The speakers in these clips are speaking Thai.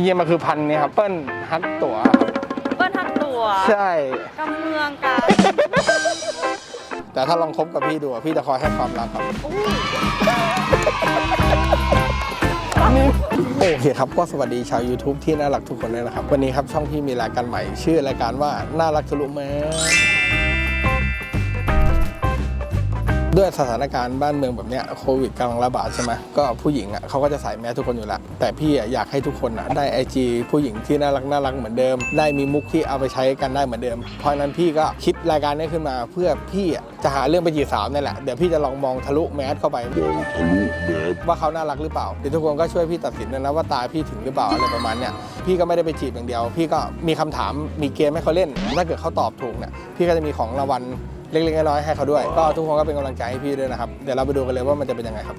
จริงๆมันคือพันธุ์นี้ครับเปิ้ลฮัตตัวครับเปิ้ลทักตัวใช่ กำเมืองกันแต่ถ้าลองคบกับพี่ดูอะพี่จะคอยให้ความรักครับ อุ้ยโอเคครับก็สวัสดีชาว YouTube ที่น่ารักทุกคนด้วยนะครับ วันนี้ครับช่องพี่มีรายการใหม่ ชื่อรายการว่าน่ารักทะลุแมส ด้วยสถานการณ์บ้านเมืองแบบเนี้ยโควิดกำลังระบาดใช่ไหมก็ผู้หญิงอะเขาก็จะใส่แมสทุกคนอยู่แล้วแต่พี่อะอยากให้ทุกคนอะได้ไอจีผู้หญิงที่น่ารักน่ารักเหมือนเดิม ได้มีมุกที่เอาไปใช้กันได้เหมือนเดิม เพราะฉะนั้นพี่ก็คิดรายการนี้ขึ้นมาเพื่อพี่อะจะหาเรื่องไปจีบสาวนี่แหละเดี๋ยวพี่จะลองมองทะลุแมสเข้าไปว่าเขาน่ารักหรือเปล่าเดี๋ยวทุกคนก็ช่วยพี่ตัดสินด้วยนะว่าตาพี่ถึงหรือเปล่าอะไรประมาณเนี้ยพี่ก็ไม่ได้ไปจีบอย่างเดียว พี่ก็มีคำถามมีเกมให้เขาเล่น ถ้าเกิดเขาตอบถูกเนี่ยพี่ก็จะมีของรางวัล เล็กๆน้อยๆให้เขาด้วย ก็ทุกคนก็เป็นกำลังใจให้พี่ด้วยนะครับ เดี๋ยวเราไปดูกันเลยว่ามันจะเป็นยังไงครับ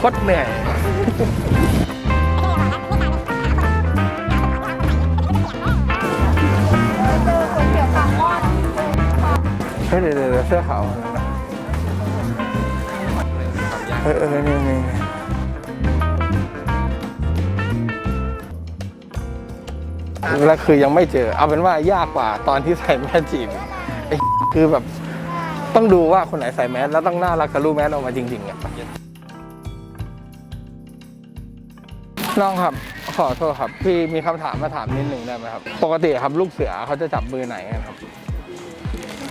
โคตรเหนื่อยเฮ้ยเดี๋ยวเดี๋ยวเสื้อขาวเออเออนี่นี่แล้วคือยังไม่เจอ เอาเป็นว่ายากกว่าตอนที่ใส่แมสจีบไอ้คือแบบต้องดูว่าคนไหนใส่แมสแล้วต้องน่ารักกับรูแมสออกมาจริงๆอะ น้องครับ ขอโทษครับ พี่มีคำถามมาถามนิดหนึ่งได้ไหมครับ ปกติครับลูกเสือเขาจะจับมือไหนกันครับ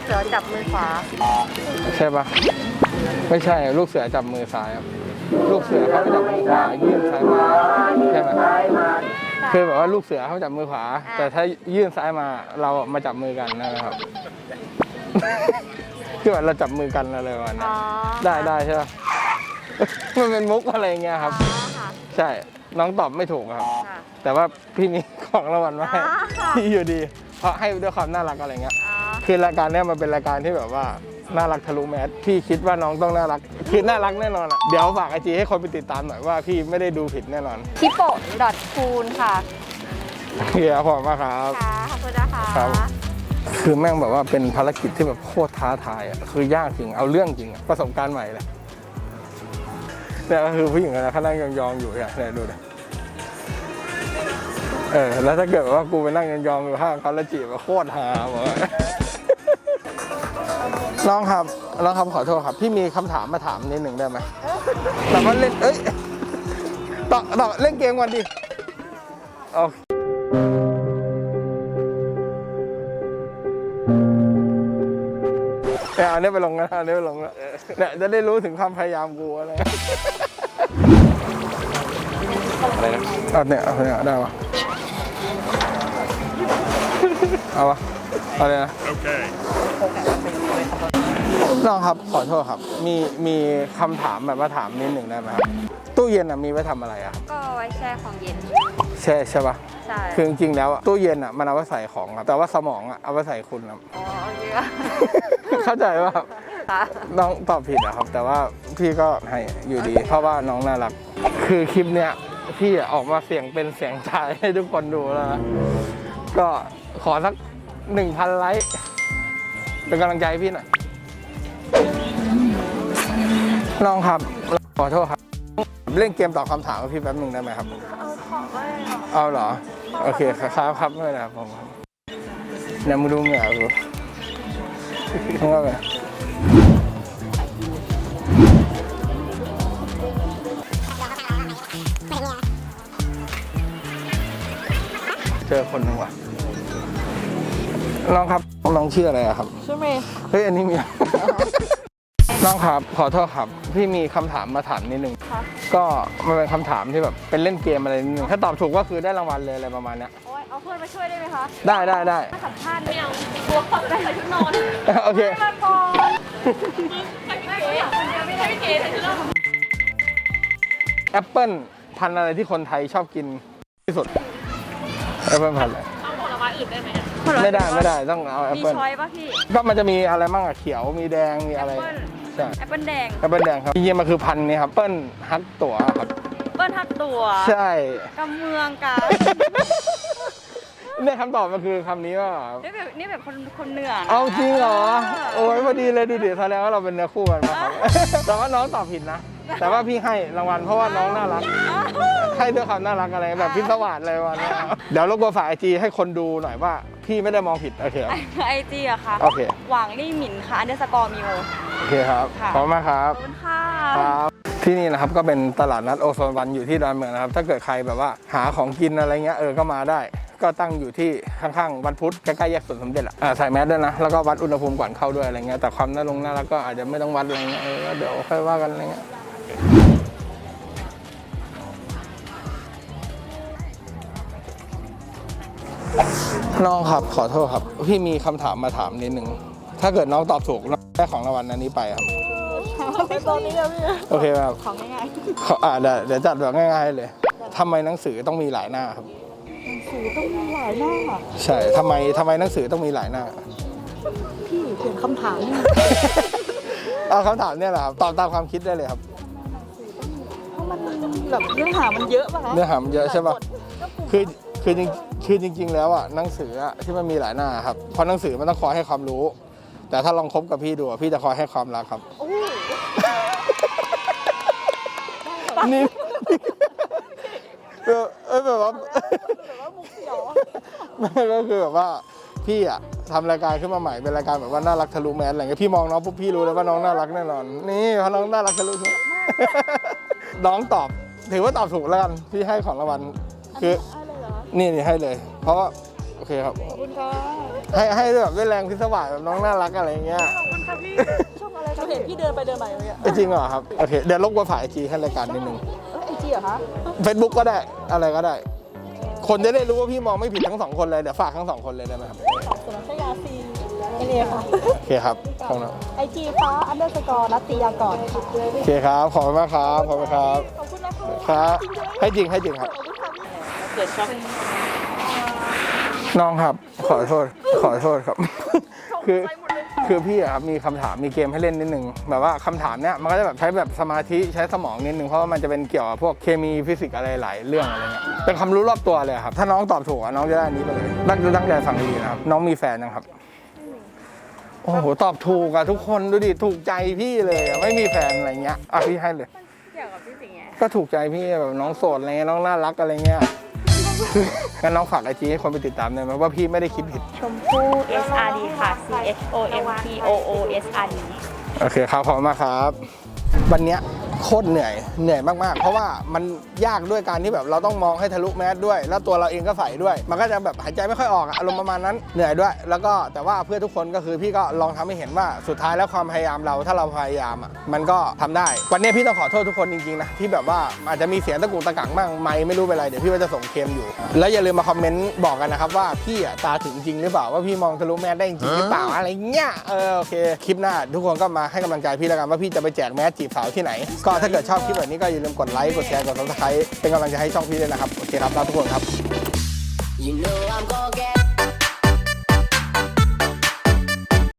เสือจับมือขวาใช่ปะไม่ใช่ลูกเสือจับมือซ้ายครับ ลูกเสือเขาจะจับมือขวายื่นซ้ายมาใช่ไหมคือแบบว่าลูกเสือเขาจับมือขวา แต่ถ้ายื่นซ้ายมาเรามาจับมือกันนะครับคือแบบเราจับมือกันอะไรประมาณนั้อ๋นอได้ได้ใช่ปะมันเป็นมุกอะไรเงี้ยครับอ๋อค่ะใช่ น้องตอบไม่ถูกครับ ค่ะแต่ว่าพี่มีของรางวัลมาให้อ๋อค่ะพี่อยู่ดีเพราะให้ด้วยความน่ารักอะไรเงี้ย อ๋อคือรายการเนี้ยมันเป็นรายการที่แบบว่าน่ารักทะลุแมสพี่คิดว่าน้องต้องน่ารักคือน่ารักแน่นอนอะเดี๋ยวฝากไอจีให้คนไปติดตามหน่อยว่าพี่ไม่ได้ดูผิดแน่นอนคิโปะดอทคูนค่ะ โอเคครับขอบคุณมากครับ ค่ะ ขอบคุณนะคะ ครับ คือแม่งแบบว่าเป็นภารกิจที่แบบโคตรท้าทายอะคือยากจริงเอาเรื่องจริงอะประสบการณ์ใหม่เลย เนี่ยก็คือผู้หญิงคนนะเขานั่งยองๆอยู่เนี่ยเนี่ยดูดิเออแล้วถ้าเกิดว่ากูไปนั่งยองๆอยู่ข้างเขาแล้วจีบมาโคตรฮาบอกว่า น้องครับน้องครับขอโทษครับ พี่มีคำถามมาถามนิดหนึ่งได้ไหมแต่ว่าเล่นเอ้ยต่อต่อเล่นเกมก่อนดิโอเค เนี่ยเอาเนี่ยไปลงนะเอาเนี่ยไปลงนะเนี่ยจะได้รู้ถึงความพยายามกูอะไรอะไรนะเอาเนี่ยเอาเนี่ยได้ปะเอาปะเอาเลยนะ น้องครับขอโทษครับ มีมีคำถามแบบว่าถามนิดหนึ่งได้ไหมครับตู้เย็นอะมีไว้ทำอะไรอะครับก็ไว้แช่ของเย็นแช่ใช่ปะใช่คือจริงๆแล้วอะตู้เย็นอะมันเอาไว้ใส่ของครับแต่ว่าสมองอะเอาไว้ใส่คุณครับ อ๋อโอเคค่ะเข้าใจว่าค่ะน้องตอบผิดอะครับ แต่ว่าพี่ก็ให้อยู่ดี เพราะว่าน้องน่ารัก คือคลิปเนี้ยพี่ออกมาเสียงเป็นเสียงชายให้ทุกคนดูแล้วนะก็ขอสักหนึ่งพันไลค์เป็นกำลังใจให้พี่หน่อย น้องครับขอโทษครับ เล่นเกมตอบคำถามกับพี่แป๊บหนึ่งได้ไหมครับ เอาของไว้เหรอเอาเหรอ โอเคครับครับไม่เป็นไรครับผมเนี่ยมึงดูเหงื่อกูมึงว่าไงเจอคนหนึ่งว่ะ น้องครับน้องชื่ออะไรอะครับชื่อเมย์เฮ้ยอันนี้เมียน้องครับขอโทษครับพี่มีคำถามมาถามนิดนึงค่ะก็มันเป็นคำถามที่แบบเป็นเล่นเกมอะไรนิดนึงถ้าตอบถูกก็คือได้รางวัลเลยอะไรประมาณเนี้ยโอ้ยเอาเพื่อนมาช่วยได้ไหมคะได้ได้ได้มาสัมภาษณ์ไม่เอากลัวคนใส่ชุดนอนโอเคมาก่อนไม่ไม่อยากคนเดียวไม่ได้พี่เก๋ใส่ชุดนอนแอปเปิลพันธุ์อะไรที่คนไทยชอบกินที่สุดแอปเปิลพันธุ์อะไรเอาผลไม้อื่นได้ไหม ไม่ได้ไม่ได้ต้องเอาแอปมีเปิลช้อยป่ะพี่ก็มันจะมีอะไรบ้างอะเขียวมีแดงมีอะไรแอปเปิ้ลใช่แอปเปิ้ลแดงแอปเปิลแดงครับจริงๆมันคือพันธุ์นี้ครับเปิ้ลฮัตตัวครับเปิ้ลทัดตัวใช่กำเมืองกาเนี่ยคำตอบมันคือคำนี้ว่า นี่แบบนี่แบบคนคนเหนือนะเอาจริงเหรอ โอ้ยพอดีเลยดูดิแสดงว่าเราเป็นเนื้อคู่กันมาครับแต่ว่าน้องตอบผิดนะ แต่ว่าพี่ให้รางวัลเพราะว่าน้องน่ารัก ให้ด้วยความน่ารักอะไรแบบพิศวาสอะไรประมาณนี้เดี๋ยวรบกวนฝากไอจีให้คนดูหน่อยว่า พี่ไม่ได้มองผิด โอเคครับ ไอจีอะค่ะโอเค หวังลี่หมินค่ะอันเดอร์สกอร์มิวโอเคครับ ค่ะ ขอบคุณมากครัขบอบคุณค่ะ ครับที่นี่นะครับก็เป็นตลาดนัดโอโซนวันอยู่ที่ดอนเมืองนะครับ ถ้าเกิดใครแบบว่าหาของกินอะไรเงี้ยเออก็มาได้ ก็ตั้งอยู่ที่ข้างๆวัดพุทธใกล้ๆแยกสวนสมเด็จอะอ่าใส่แมสด้วยนะ แล้วก็วัดอุณหภูมิก่อนเข้าด้วยอะไรเงี้ยแต่ความน่าลงน่ารักก็อาจจะไม่ต้องวัดอะไรเงี้ยเออเดี๋ยวค่อยว่ากันอะไรเงี้ย น้องครับขอโทษครับ พี่มีคำถามมาถามนิดนึง ถ้าเกิดน้องตอบถูกน้องได้ของรางวัลอันนี้ไปครับ ไปตอนนี้เลยพี่โอเคไหมครับของง่ายขออ่าเดี๋ยวเดี๋ยวจัดแบบง่ายๆเลยทำไมหนังสือต้องมีหลายหน้าครับๆสูต้องมีหลายหน้าใช่ทำไมทำไมหนังสือต้องมีหลายหน้า พี่เปลี่ยนคำถามนี่เอาคำถามเนี่ยแหละครับตอบตามความคิดได้เลยครับ เพราะมันแบบเนื้อหามันเยอะป่ะคะเนื้อหามันเยอะใช่ปะคือคือจริง คือจริง ๆ แล้วอะหนังสืออะที่มันมีหลายหน้าครับเพราะหนังสือมันต้องคอยให้ความรู้ แต่ถ้าลองคบกับพี่ดูอะพี่จะคอยให้ความรักครับโอ้นี่เออเออแบบว่าแบบว่ามุกเสียวไม่ก็คือแบบว่าพี่อะทำรายการขึ้นมาใหม่เป็นรายการแบบว่าน่ารักทะลุแมสอะไรเงี้ยพี่มองน้องปุ๊บพี่รู้เลยว่าน้องน่ารักแน่นอน นี่เพราะน้องน่ารักทะลุแมสน้องตอบ ถือว่าตอบถูกแล้วกันพี่ให้ของรางวัลคืออะไรเหรอ นี่นี่ให้เลย เพราะว่าโอเคครับ ขอบคุณค่ะให้ให้ด้วยแบบด้วยแรงพิศวาสแบบน้องน่ารักอะไรเงี้ย ขอบคุณค่ะพี่ชอบอะไรคะเห็นพี่เดินไปเดินมาอย่างเงี้ยจริงเหรอครับ โอเค เดี๋ยวลบกวนฝ่ายไอจีให้รายการนิดนึงเอ้ยไอจีเหรอคะเฟซบุ๊กก็ได้อะไรก็ได้ คนจะได้รู้ว่าพี่มองไม่ผิดทั้งสองคนเลย เดี๋ยวฝากทั้งสองคนเลยได้ไหมครับสนับชยาซีเอเนียค่ะโอเคครับขอบคุณครับไอจีฟ้าอันเดอร์สกอร์นัตติยากรค่ะโอเคครับ ขอบคุณมากครับ ขอบคุณครับ ขอบคุณนะคะครับ ให้จริงให้จริงครับ เกิดช็อกน้องครับ ขอโทษ ขอโทษครับ คือคือพี่อะครับมีคำถามมีเกมให้เล่นนิดนึงแบบว่าคำถามเนี้ยมันก็จะแบบใช้แบบสมาธิใช้สมองนิดนึงเพราะว่ามันจะเป็นเกี่ยวกับพวกเคมีฟิสิกส์อะไรหลายเรื่องอะไรเงี้ยเป็นความรู้รอบตัวเลยครับ ถ้าน้องตอบถูกอะน้องจะได้อันนี้ไปเลยตั้งตั้งใจฟังดีๆนะครับ น้องมีแฟนยังครับ โอ้โหตอบถูกอะทุกคนดูดิถูกใจพี่เลยอะไม่มีแฟนอะไรเงี้ยอะพี่ให้เลยเกี่ยวกับพี่สิงห์ไงก็ถูกใจพี่แบบน้องโสดอะไรเงี้ยน้องน่ารักอะไรเงี้ย งั้นน้องฝากไอจีให้คนไปติดตามได้ไหมว่าพี่ไม่ได้คิดผิด ชมพู่ S R D ค่ะ C H O M P O O S R D โอเคครับขอบคุณมากครับ วันเนี้ย โคตรเหนื่อยเหนื่อยมากๆ เพราะว่ามันยากด้วยการที่แบบเราต้องมองให้ทะลุแมสด้วย แล้วตัวเราเองก็ใส่ด้วย มันก็จะแบบหายใจไม่ค่อยออกอารมณ์ประมาณนั้นเหนื่อยด้วย แล้วก็แต่ว่าเพื่อทุกคนก็คือพี่ก็ลองทำให้เห็นว่าสุดท้ายแล้วความพยายามเราถ้าเราพยายามอะมันก็ทำได้ วันนี้พี่ต้องขอโทษทุกคนจริงๆนะที่แบบว่าอาจจะมีเสียงตะกุกตะกักบ้างไม่ไม่รู้เป็นไรเดี๋ยวพี่ว่าจะส่งเคมอยู่ แล้วอย่าลืมมาคอมเมนต์บอกกันนะครับว่าพี่อะตาถึงจริงหรือเปล่าว่าพี่มองทะลุแมสได้จริงหรือเปล่าอะไรเงี้ยเออโอเคคลิปหน้า ทุกคนก็มาให้กำลังใจพี่แล้วกันว่าพี่จะไปแจกแมสจีบสาวที่ไหนก็ถ้าเกิดชอบคลิปแบบนี้ก็อย่าลืมกดไลค์กดแชร์กดซับสไครต์เป็นกำลังใจให้ช่องพี่ด้วยนะครับ โอเคครับลาทุกคนครับ